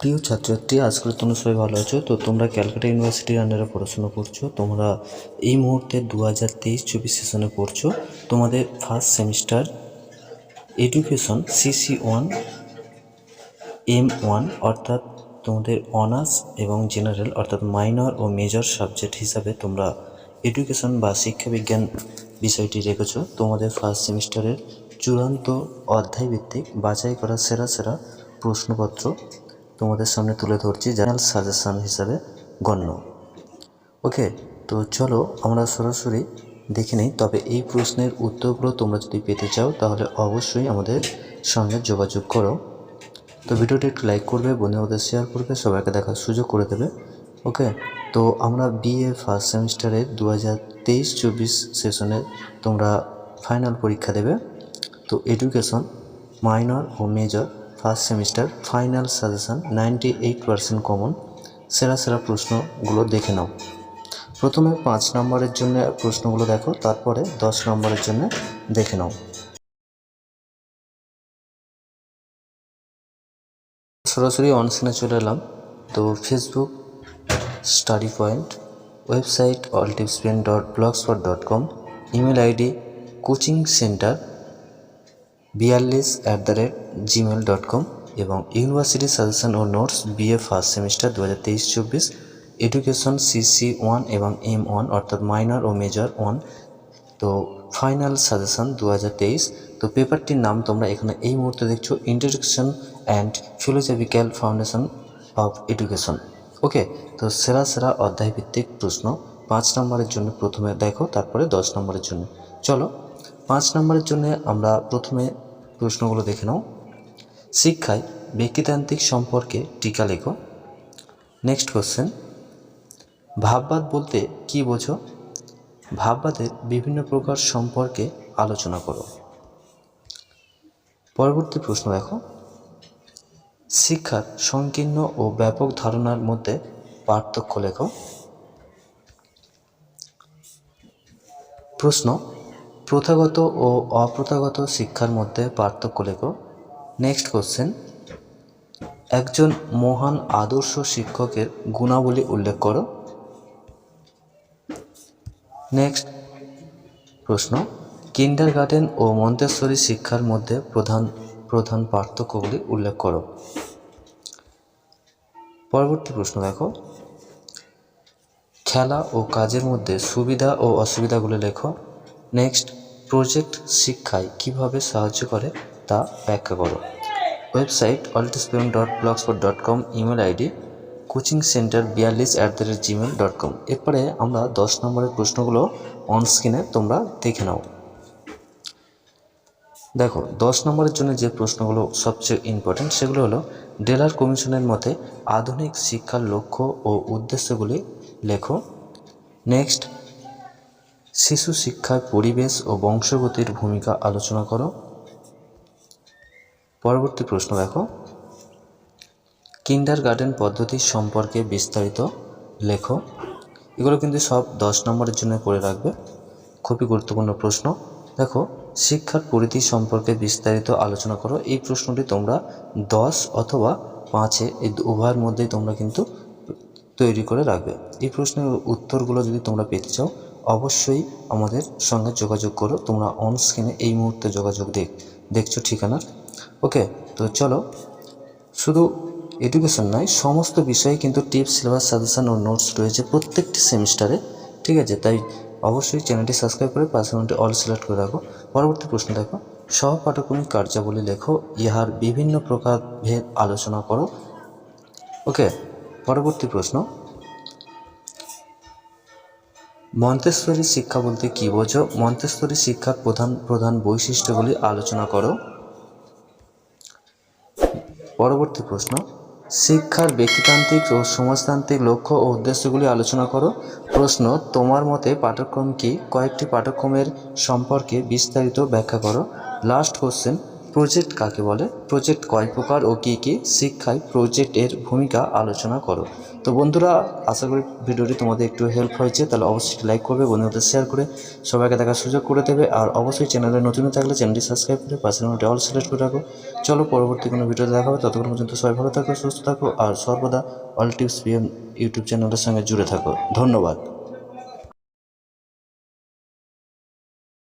প্রিয় ছাত্রছাত্রী আজকাল তোমরা সবাই ভালো আছো? তো তোমরা ক্যালকাটা ইউনিভার্সিটির আন্ডারে পড়াশোনা করছ। তোমরা এই মুহূর্তে দু হাজার তেইশ চব্বিশ সেশনে পড়ছো। তোমাদের first semester education CC one M one অর্থাৎ তোমাদের অনার্স এবং জেনারেল অর্থাৎ মাইনর ও মেজর সাবজেক্ট হিসাবে তোমরা এডুকেশন বা শিক্ষাবিজ্ঞান বিষয়টি রেখেছো। তোমাদের ফার্স্ট সেমিস্টারের চূড়ান্ত অধ্যায়ভিত্তিক বাছাই করা সেরা সেরা প্রশ্নপত্র তোমাদের সামনে তুলে ধরছি জেনারেল সাজেশন হিসাবে গণ্য। ওকে, তো চলো আমরা সরাসরি দেখে নিই, তবে এই প্রশ্নের উত্তরগুলো তোমরা যদি পেতে চাও, তাহলে অবশ্যই আমাদের সঙ্গে যোগাযোগ করো। তো ভিডিওটি একটু লাইক করবে, বন্ধুদের শেয়ার করবে, সবাইকে দেখার সুযোগ করে দেবে। ওকে, তো আমরা বিএ ফার্স্ট সেমিস্টারের দু হাজার তেইশ চব্বিশ সেশনের তোমরা ফাইনাল পরীক্ষা দেবে। তো এডুকেশন মাইনর ও major first semester final suggestion ninety eight percent common সেরা সেরা প্রশ্নগুলো দেখে নাও। প্রথমে পাঁচ নম্বরের জন্য প্রশ্নগুলো দেখো, তারপরে দশ নম্বরের জন্য দেখে নাও। সরাসরি অনস্ক্রিনে চলে এলাম। তো Facebook study point website অলটিপসপেন dot blogspot dot com email ID coaching centre বিয়াল্লিশ at the rate Gmail dot com এবং ইউনিভার্সিটি সাজেশন ও নোটস বিএ ফার্স্ট সেমিস্টার দু হাজার তেইশ চব্বিশ এডুকেশন সিসি ওয়ান এবং এম ওয়ান অর্থাৎ মাইনর ও মেজর ওয়ান তো ফাইনাল সাজেশন দু হাজার তেইশ তো পেপারটির নাম তোমরা এখানে এই মুহূর্তে দেখছ introduction and philosophical foundation of education okay তো সেরা সেরা অধ্যায়ভিত্তিক প্রশ্ন, পাঁচ নম্বরের জন্য প্রথমে দেখো, তারপরে দশ নম্বরের জন্য। চলো, পাঁচ নম্বরের জন্য আমরা প্রথমে প্রশ্নগুলো দেখে নাও। শিক্ষায় ব্যক্তিতান্ত্রিক সম্পর্কে টিকা লেখো। নেক্সট কোশ্চেন ভাববাদ বলতে কি বোঝো? ভাববাদের বিভিন্ন প্রকার সম্পর্কে আলোচনা করো। পরবর্তী প্রশ্ন দেখো। শিক্ষার সংকীর্ণ ও ব্যাপক ধারণার মধ্যে পার্থক্য লেখো। প্রশ্ন প্রথাগত ও অপ্রথাগত শিক্ষার মধ্যে পার্থক্য লেখো। নেক্সট কোশ্চেন একজন মহান আদর্শ শিক্ষকের গুণাবলী উল্লেখ করো। নেক্সট প্রশ্ন। কিন্ডার গার্ডেন ও মন্তেশ্বরী শিক্ষার মধ্যে প্রধান প্রধান পার্থক্যগুলি উল্লেখ করো। পরবর্তী প্রশ্ন দেখো। খেলা ও কাজের মধ্যে সুবিধা ও অসুবিধাগুলি লেখো। নেক্সট প্রজেক্ট শিক্ষায় কীভাবে সাহায্য করে তা ব্যাখ্যা করো। Website অলটিসপেন dot blogspot dot com email ID coaching centre বিয়াল্লিশ at the rate Gmail dot com এরপরে আমরা দশ নম্বরের প্রশ্নগুলো অন স্ক্রিনে তোমরা দেখে নাও। দেখো, দশ নম্বরের জন্য যে প্রশ্নগুলো সবচেয়ে ইম্পর্টেন্ট সেগুলো হলো, ডেলার কমিশনের মতে আধুনিক শিক্ষার লক্ষ্য ও উদ্দেশ্যগুলি লেখো। নেক্সট শিশু শিক্ষায় পরিবেশ ও বংশগতির ভূমিকা আলোচনা করো। পরবর্তী প্রশ্ন দেখো। কিন্ডার গার্ডেন পদ্ধতি সম্পর্কে বিস্তারিত লেখো। এগুলো কিন্তু সব দশ নম্বরের জন্য করে রাখবে। খুবই গুরুত্বপূর্ণ প্রশ্ন। দেখো, শিক্ষার পরিধি সম্পর্কে বিস্তারিত আলোচনা করো। এই প্রশ্নটি তোমরা দশ অথবা পাঁচে এই উভয়ের মধ্যেই তোমরা কিন্তু তৈরি করে রাখবে। এই প্রশ্নের উত্তরগুলো যদি তোমরা পেতে চাও অবশ্যই আমাদের সঙ্গে যোগাযোগ করো। তোমরা অন স্ক্রিনে এই মুহূর্তে যোগাযোগ দেখ, দেখছ ঠিকানার ওকে তো চলো। শুধু এডুকেশন নয়, সমস্ত বিষয়ে কিন্তু টিপস সিলেবাস সাজেশান ও নোটস রয়েছে প্রত্যেকটি সেমিস্টারে ঠিক আছে? তাই অবশ্যই চ্যানেলটি সাবস্ক্রাইব করে পার্সোনালিটি অল সিলেক্ট করে রাখো। পরবর্তী প্রশ্ন দেখো। সহপাঠক্রমিক কার্যাবলী লেখো, ইহার বিভিন্ন প্রকার ভেদ আলোচনা করো। ওকে পরবর্তী প্রশ্ন। মন্তেশ্বরী শিক্ষা বলতে কী বোঝো? মন্তেশ্বরী শিক্ষার প্রধান প্রধান বৈশিষ্ট্যগুলি আলোচনা করো। পরবর্তী প্রশ্ন। শিক্ষার ব্যক্তিতান্ত্রিক ও সমাজতান্ত্রিক লক্ষ্য ও উদ্দেশ্যগুলি আলোচনা করো। প্রশ্ন, তোমার মতে পাঠ্যক্রম কি? কয়েকটি পাঠ্যক্রমের সম্পর্কে বিস্তারিত ব্যাখ্যা করো। লাস্ট কোশ্চেন প্রজেক্ট কাকে বলে? প্রজেক্ট কয় প্রকার ও কী কী? শিক্ষায় প্রজেক্টের ভূমিকা আলোচনা করো। তো বন্ধুরা, আশা করি ভিডিওটি তোমাদের একটু হেল্প হয়েছে, তাহলে অবশ্যই লাইক করবে, বন্ধুদের শেয়ার করে সবাইকে দেখার সুযোগ করে দেবে। আর অবশ্যই চ্যানেলে নতুন থাকলে চ্যানেলটি সাবস্ক্রাইব করে পাশের মধ্যে অল সিলেক্ট করে রাখো। চলো পরবর্তী কোনো ভিডিও দেখা হবে, ততক্ষণ পর্যন্ত সবাই ভালো থাকো, সুস্থ থাকো, আর সর্বদা অল টিপস পিএম ইউটিউব চ্যানেলের সঙ্গে জুড়ে থাকো। ধন্যবাদ।